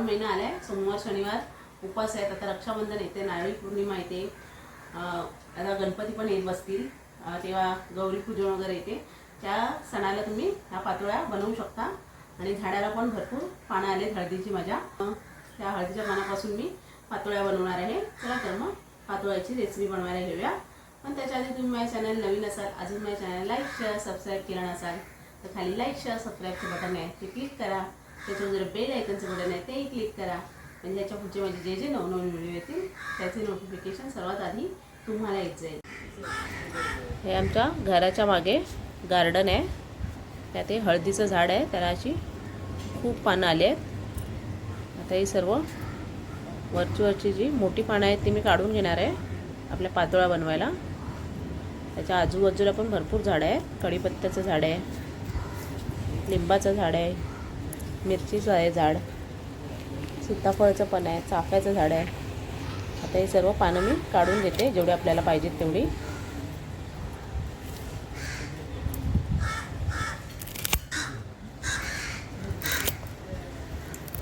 श्रावण महिना आलाय. सोमवार शनिवार उपास आहेत आता रक्षाबंधन येते नारळी पौर्णिमा येते. आता गणपती पण येत बसतील. तेव्हा गौरी पूजन वगैरे येते. त्या सणाला तुम्ही ह्या पातोळ्या बनवू शकता. आणि झाडाला पण भरपूर पानं आले हळदीची मजा त्या हळदीच्या पानापासून मी पातोळ्या बनवणार आहे. चला तर मग पातोळ्याची रेसिपी बनवायला घेऊया. पण त्याच्या आधी तुम्ही माझ्या चॅनल नवीन असाल अजून माझ्या चॅनल लाईक शेअर सबस्क्राईब केलं नसाल तर खाली लाईक शेअर सबस्क्राईबचं बटन आहे. ते क्लिक करा. त्याच्यावर जर बेल आयकनचं बटन आहे तेही क्लिक करा. म्हणजे ह्याच्या पुढचे माझे जे जे नवनवीन व्हिडिओ येतील त्याचे नोटिफिकेशन सर्वात आधी तुम्हाला येत जाईल. हे आमच्या घराच्या मागे गार्डन आहे. त्यात हे हळदीचं झाड आहे. त्याला अशी खूप पानं आली आहेत. आता ही सर्व वरची वरची जी मोठी पानं आहेत ती मी काढून घेणार आहे आपल्या पातोळ्या बनवायला. त्याच्या आजूबाजूला पण भरपूर झाडं आहेत. कढीपत्त्याचं झाड आहे. लिंबाचं झाड आहे. मिरचीचं आहे झाड. सीताफळाचं पण आहे चाफ्याचं झाड आहे. आता हे सर्व पानं मी काढून घेते जेवढी आपल्याला पाहिजेत तेवढी.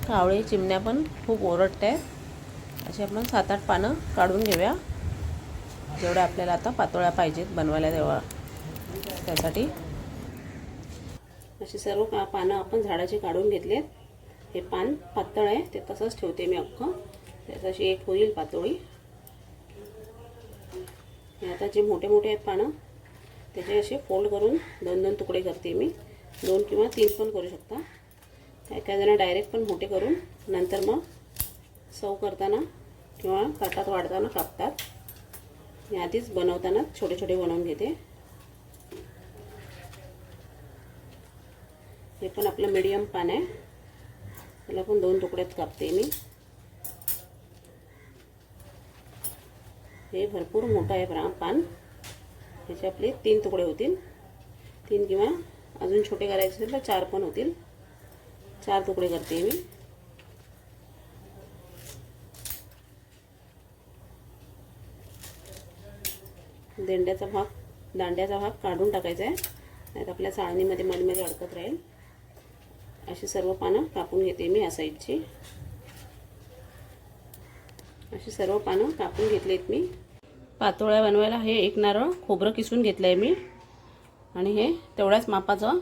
कावळी चिमण्या पण खूप ओरडत आहे अशी आपण सात आठ पानं काढून घेऊया. जेवढ्या आपल्याला आता पातोळ्या पाहिजेत बनवायला तेव्हा. त्यासाठी अशी सर्व पा पानं आपण झाडाची काढून घेतलेत. हे पान पातळ आहे ते तसंच ठेवते मी अख्खं. त्यात अशी एक होईल पातोळी. आता जे मोठे मोठे आहेत पानं त्याचे असे फोल्ड करून दोन दोन तुकडे करते मी. दोन किंवा तीन पण करू शकता. काय काय जण डायरेक्ट पण मोठे करून नंतर मग सव करताना किंवा ताटात वाढताना कापतात. मी आधीच बनवताना छोटे छोटे बनवून घेते. हे पण आपलं मीडियम पान आहे. त्याला पण दोन तुकड्यात कापते मी. हे भरपूर मोठं आहे प्रा पान ह्याचे आपले तीन तुकडे होतील. तीन किंवा अजून छोटे करायचे असेल तर चार पण होतील. चार तुकडे करते मी. देंड्याचा भाग दांड्याचा भाग काढून टाकायचा आहे. नाहीतर आपल्या चाळणीमध्ये मधमध्ये अडकत राहील. अशी सर्व पानं कापून घेते मी या साईडची. अशी सर्व पानं कापून घेतलीत मी. पातोळ्या बनवायला हे एक नारळ खोबरं किसून घेतलं आहे मी. आणि हे तेवढ्याच मापाचं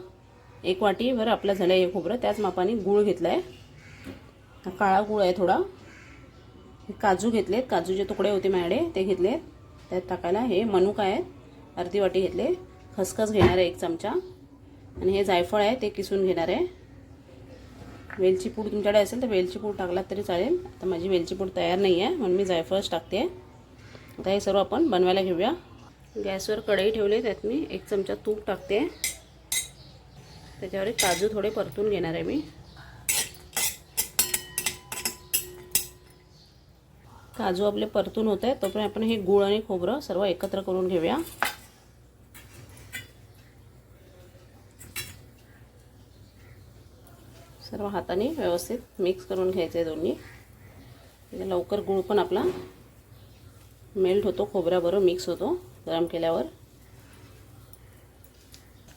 एक वाटीभर आपलं झालं आहे हे खोबरं. त्याच मापाने गूळ घेतला आहे काळा गूळ आहे थोडा. हे काजू घेतलेत. काजूचे तुकडे होते माझ्याकडे ते घेतले त्यात टाकायला हे मनुका आहेत. अर्धी वाटी घेतले. खसखस घेणार आहे एक चमचा. आणि हे जायफळ आहे ते किसून घेणार आहे. वेलची पूड तुमच्याकडे असेल तर वेलची पूड टाकलात तरी चालेल. आता माझी वेलची पूड तयार नाही आहे म्हणून मी जायफळच टाकते. आता हे सर्व आपण बनवायला घेऊया. गॅसवर कढई ठेवली त्यात मी एक चमचा तूप टाकते. त्याच्यावर काजू थोडे परतून घेणार आहे मी. काजू आपले परतून होत आहे तोपर्यंत आपण हे गूळ आणि खोबरं सर्व एकत्र करून घेऊया. किंवा हाताने व्यवस्थित मिक्स करून घ्यायचं आहे दोन्ही लवकर गूळ पण आपला मेल्ट होतो खोबऱ्याबरोबर मिक्स होतो गरम केल्यावर.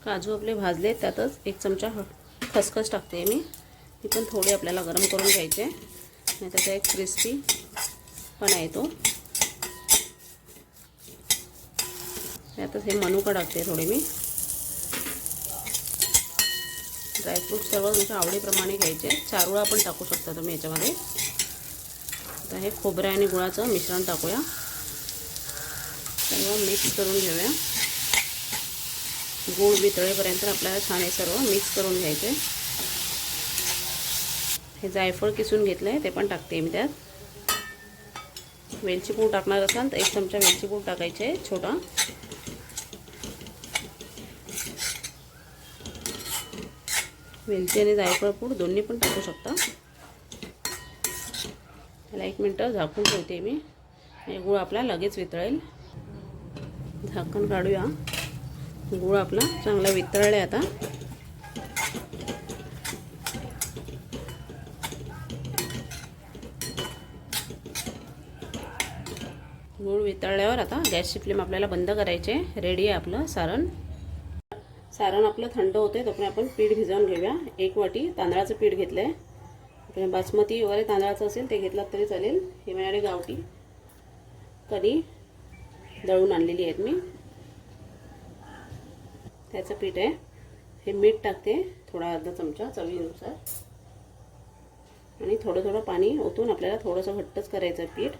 काजू आपले भाजले त्यातच एक चमचा खसखस टाकते मी. ती पण थोडी आपल्याला गरम करून घ्यायचे नाही त्याचा एक क्रिस्पी पण आहे तो. त्यातच हे मनुका टाकते थोडी मी. ड्रायफ्रूट सर्व तुमच्या आवडीप्रमाणे घ्यायचे. चारुळा पण टाकू शकता तुम्ही याच्यामध्ये. आता हे खोबरं आणि गुळाचं मिश्रण टाकूया. सर्व मिक्स करून घेऊया. गूळ वितळेपर्यंत आपल्याला छान हे सर्व मिक्स करून घ्यायचे. हे जायफळ किसून घेतलं आहे ते पण टाकते मी त्यात. वेलची पूड टाकणार असाल तर एक चमचा वेलची पूड टाकायचे छोटा. वेलची आणि जायफळ पूड दोन्ही पण टाकू शकता. त्याला एक मिनटं झाकून ठेवते मी. हे गूळ आपला लगेच वितळेल. झाकण काढूया. गूळ आपला चांगला वितळला आहे आता. गूळ वितळल्यावर आता गॅसची फ्लेम आपल्याला बंद करायचे रेडी आहे आपलं सारण. सारण आपलं थंड होते तोपर्यंत आपण पीठ भिजवून घेऊया. एक वाटी तांदळाचं पीठ घेतलं आहे आपण बासमती वगैरे तांदळाचं असेल ते घेतलं तरी चालेल. हे माझ्याकडे गावठी कधी दळून आणलेली आहेत मी. त्याचं पीठ आहे. हे मीठ टाकते थोडा अर्धा चमचा चवीनुसार. आणि थोडं थोडं पाणी ओतून आपल्याला थोडंसं घट्टच करायचं पीठ.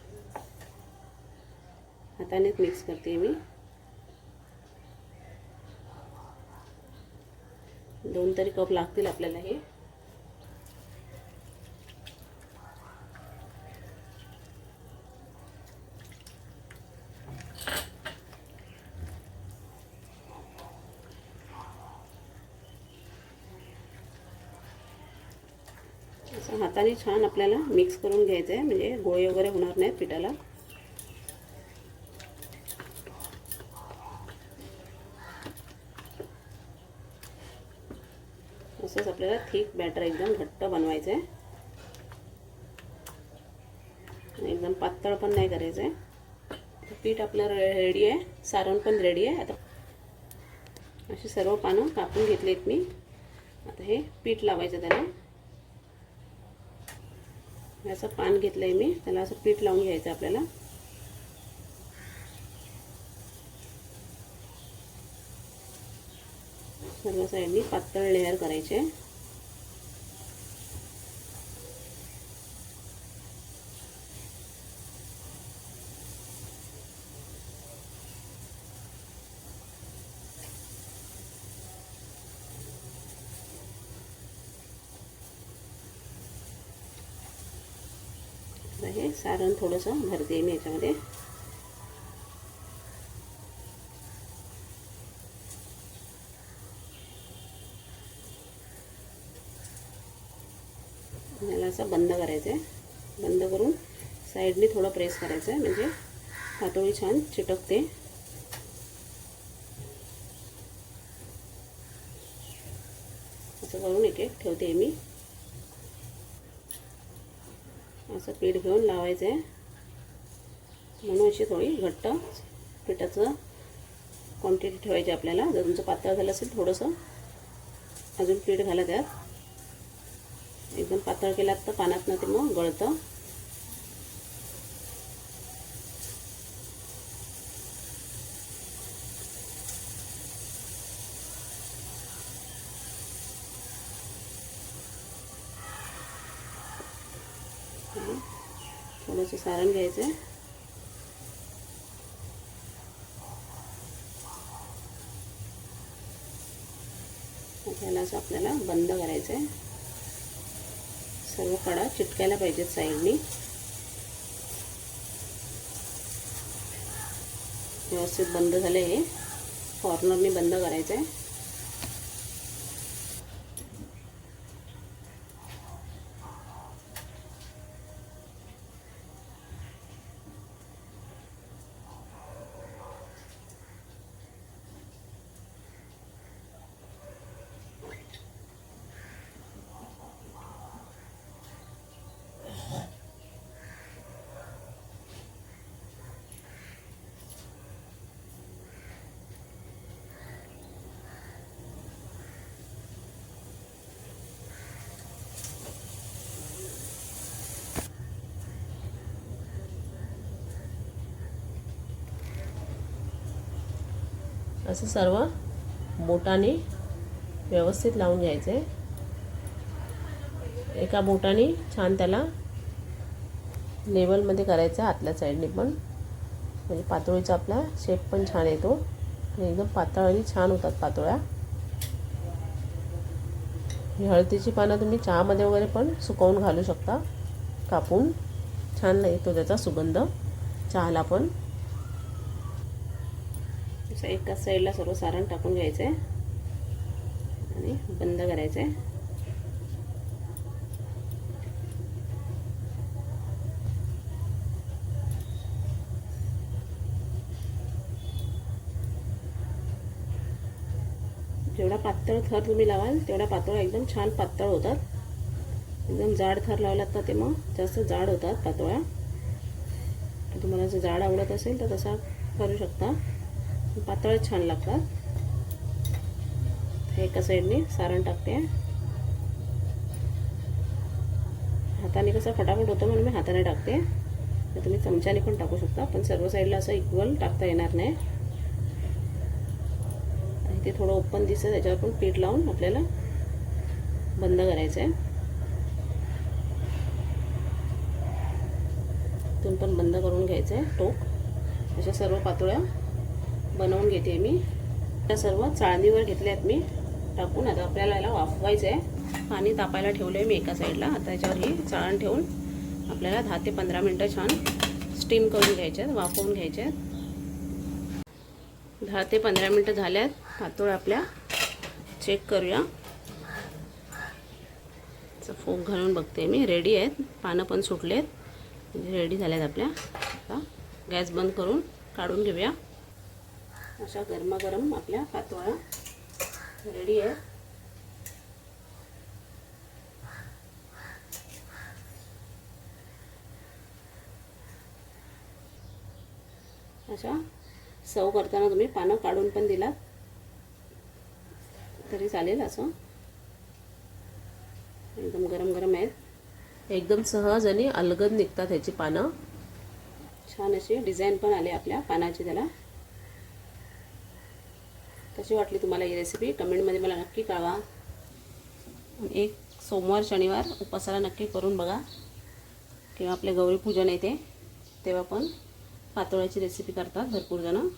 हातानेच मिक्स करते मी. दोन तरी कप लागतील आपल्याला हे. असं हाताने छान आपल्याला मिक्स करून घ्यायचं आहे म्हणजे गोळे वगैरे होणार नाहीत पिठाला असंच आपल्याला थिक बॅटर एकदम घट्ट बनवायचं. आहे एकदम पातळ पण नाही करायचं. आहे पीठ आपलं रेडी आहे सारण पण रेडी आहे. आता अशी सर्व पानं कापून घेतलीत मी. आता हे पीठ लावायचं त्याला. असं पान घेतलं आहे मी. त्याला असं पीठ लावून घ्यायचं आपल्याला. सर्व साईडनी पातळ लेअर करायचे हे सारण थोडंसं भरते मी याच्यामध्ये. याला असं बंद करायचं आहे बंद करून साईडने थोडं प्रेस करायचं आहे म्हणजे पातोळी छान चिटकते. असं करून एक एक ठेवते मी. असं पीठ घेऊन लावायचं. आहे म्हणून अशी थोडी घट्ट पिठाचं क्वांटिटी ठेवायची आपल्याला. जर तुमचं पातळ झालं असेल थोडंसं अजून पीठ घाला त्यात. एकदम पातळ केलात तर पाण्यात ना ते मग गळतं. थोडंसं सारण घ्यायचं. आहे त्याला असं आपल्याला बंद करायचं आहे सर्व कडा चिटकायला पाहिजेत साईडनी. व्यवस्थित बंद झालं हे. कॉर्नरने बंद करायचं आहे असं सर्व बोटाने व्यवस्थित लावून घ्यायचं. आहे एका बोटाने छान त्याला लेवलमध्ये करायचं आहे आतल्या साईडने पण. म्हणजे पातोळीचा आपला शेप पण छान येतो. आणि एकदम पातळ आणि छान होतात पातोळ्या. ही हळदीची पानं तुम्ही चहामध्ये वगैरे पण सुकवून घालू शकता. कापून छान येतो त्याचा सुगंध. चहाला पण. असं एकाच साईडला सर्व सारण टाकून घ्यायचं आहे आणि बंद करायचं आहे जेवढा पातळ थर तुम्ही लावाल तेवढा पातळ एकदम छान पातळ होतात. एकदम जाड थर लावलात तर ते मग जास्त जाड होतात पातोळ्या. तुम्हाला जर जाड आवडत असेल तर तसा करू शकता. पातळ छान लागतात. एका साईडने सारण टाकते. हाताने कसं फटाफट होतं म्हणून मी हाताने टाकते. तुम्ही चमच्याने पण टाकू शकता पण सर्व साईडला असं इक्वल टाकता येणार नाही. आणि ते थोडं ओपन दिसतं त्याच्यावर पण पीठ लावून आपल्याला बंद करायचं आहे इथून पण बंद करून घ्यायचं आहे टोक अशा सर्व पातोळ्या बनवून घेते मी. त्या सर्व चाळणीवर घेतल्या आहेत मी. टाकून आता आपल्याला याला वाफवायचं आहे पाणी तापायला ठेवलं आहे मी एका साईडला आता याच्यावर ही चाळण ठेवून आपल्याला दहा ते पंधरा मिनटं छान स्टीम करून घ्यायचे आहेत वाफवून घ्यायचे आहेत. दहा ते पंधरा मिनटं झाल्या आहेत आपल्या. चेक करूया. फोक घालून बघते मी. रेडी आहेत. पानं पण सुटले आहेत रेडी रेडी झाल्यात आपल्या. आता गॅस बंद करून काढून घेऊया. अशा गरमागरम आपल्या पातोळा रेडी आहे. अशा सव करताना तुम्ही पानं काढून पण दिलात. तरी चालेल असं. एकदम गरम गरम आहेत. एकदम सहज आणि अलगद निघतात ह्याची पानं. छान अशी डिझाईन पण आली आपल्या पानाची त्याला. कशी वाटली तुम्हाला ही रेसिपी कमेंटमध्ये मला नक्की कळवा. एक सोमवार शनिवार उपासाला नक्की करून बघा. किंवा आपले गौरी पूजन येते तेव्हा पण पातोळ्याची रेसिपी करतात भरपूर जणं.